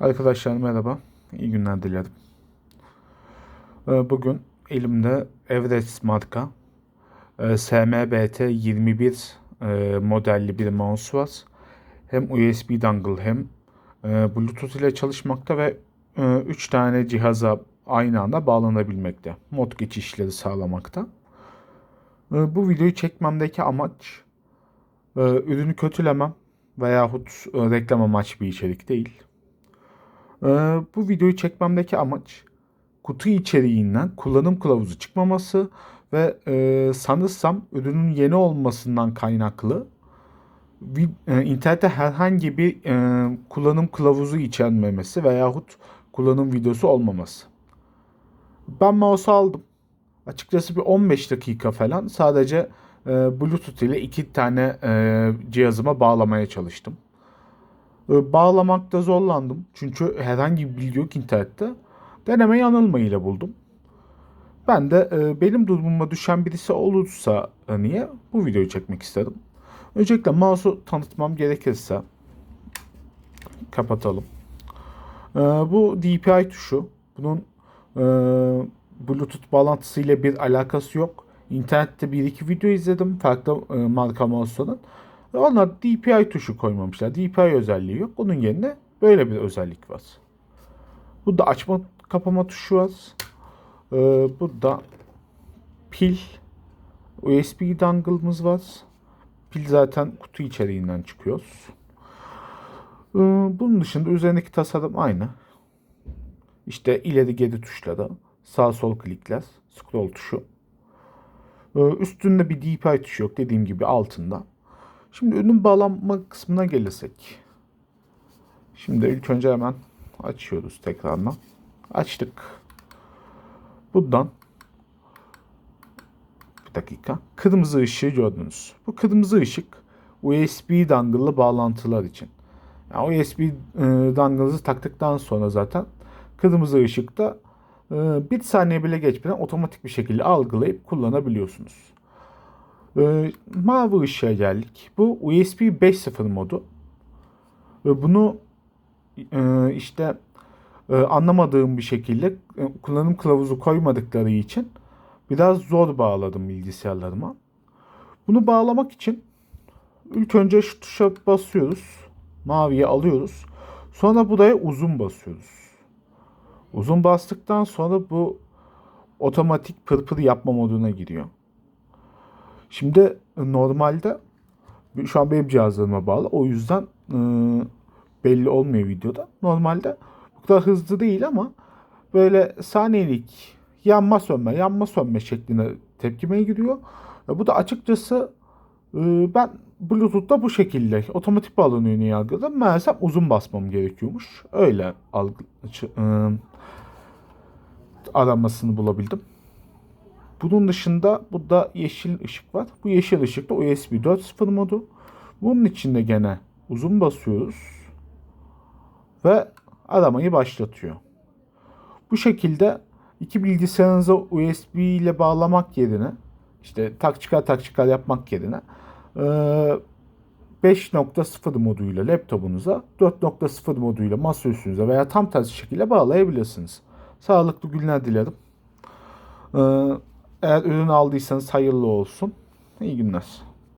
Arkadaşlar merhaba. İyi günler dilerim. Ee, Bugün elimde Everest marka e, SMBT 21 e, modelli bir mouse var. Hem USB dongle hem e, Bluetooth ile çalışmakta ve 3 tane cihaza aynı anda bağlanabilmekte. Mod geçişleri sağlamakta. Bu videoyu çekmemdeki amaç ürünü kötülemem veyahut reklam amaçlı bir içerik değil. Ee, bu videoyu çekmemdeki amaç kutu içeriğinden kullanım kılavuzu çıkmaması ve e, sanırsam ürünün yeni olmasından kaynaklı vi- e, internette herhangi bir e, kullanım kılavuzu içermemesi veyahut kullanım videosu olmaması. Ben mouse aldım. Açıkçası bir 15 dakika falan sadece e, Bluetooth ile iki tane e, cihazıma bağlamaya çalıştım. E, Bağlamakta zorlandım. Çünkü herhangi bir bilgi yok internette. Deneme yanılma ile buldum. Ben de e, benim durumuma düşen birisi olursa e, niye bu videoyu çekmek istedim. Öncelikle mouse'u tanıtmam gerekirse kapatalım. E, bu DPI tuşu. Bunun e, Bluetooth bağlantısıyla bir alakası yok. İnternette bir iki video izledim farklı e, marka mouse'ların. Onlar DPI tuşu koymamışlar. DPI özelliği yok. Onun yerine böyle bir özellik var. Burada açma kapama tuşu var. Ee, burada pil USB dongle'ımız var. Pil zaten kutu içeriğinden çıkıyor. Ee, bunun dışında üzerindeki tasarım aynı. İşte ileri geri tuşları, sağ sol klikler, scroll tuşu. Ee, üstünde bir DPI tuşu yok dediğim gibi altında. Şimdi ürün bağlanma kısmına gelirsek. Şimdi ilk önce hemen açıyoruz tekrardan. Açtık. Buradan bir dakika. Kırmızı ışığı gördünüz. Bu kırmızı ışık USB dongle'lı bağlantılar için. Yani USB e, taktıktan sonra zaten kırmızı ışıkta e, bir saniye bile geçmeden otomatik bir şekilde algılayıp kullanabiliyorsunuz. Ee, mavi ışığa geldik. Bu USB 5.0 modu. Ve bunu e, işte e, anlamadığım bir şekilde e, kullanım kılavuzu koymadıkları için biraz zor bağladım bilgisayarlarıma. Bunu bağlamak için ilk önce şu tuşa basıyoruz. Maviye alıyoruz. Sonra buraya uzun basıyoruz. Uzun bastıktan sonra bu otomatik pırpır yapma moduna giriyor. Şimdi e, normalde şu an benim cihazlarıma bağlı. O yüzden e, belli olmuyor videoda. Normalde bu kadar hızlı değil ama böyle saniyelik yanma sönme yanma sönme şeklinde tepkimeye giriyor. E, bu da açıkçası e, ben Bluetooth'ta bu şekilde otomatik bağlanıyor diye algıladım. Meğersem uzun basmam gerekiyormuş. Öyle algı, aramasını bulabildim. Bunun dışında burada yeşil ışık var. Bu yeşil ışıkta USB 4.0 modu. Bunun içinde gene uzun basıyoruz. Ve aramayı başlatıyor. Bu şekilde iki bilgisayarınıza USB ile bağlamak yerine işte tak çıkar tak çıkar yapmak yerine 5.0 moduyla laptopunuza 4.0 moduyla masaüstünüze veya tam tersi şekilde bağlayabilirsiniz. Sağlıklı günler dilerim. Eğer ürün aldıysanız hayırlı olsun. İyi günler.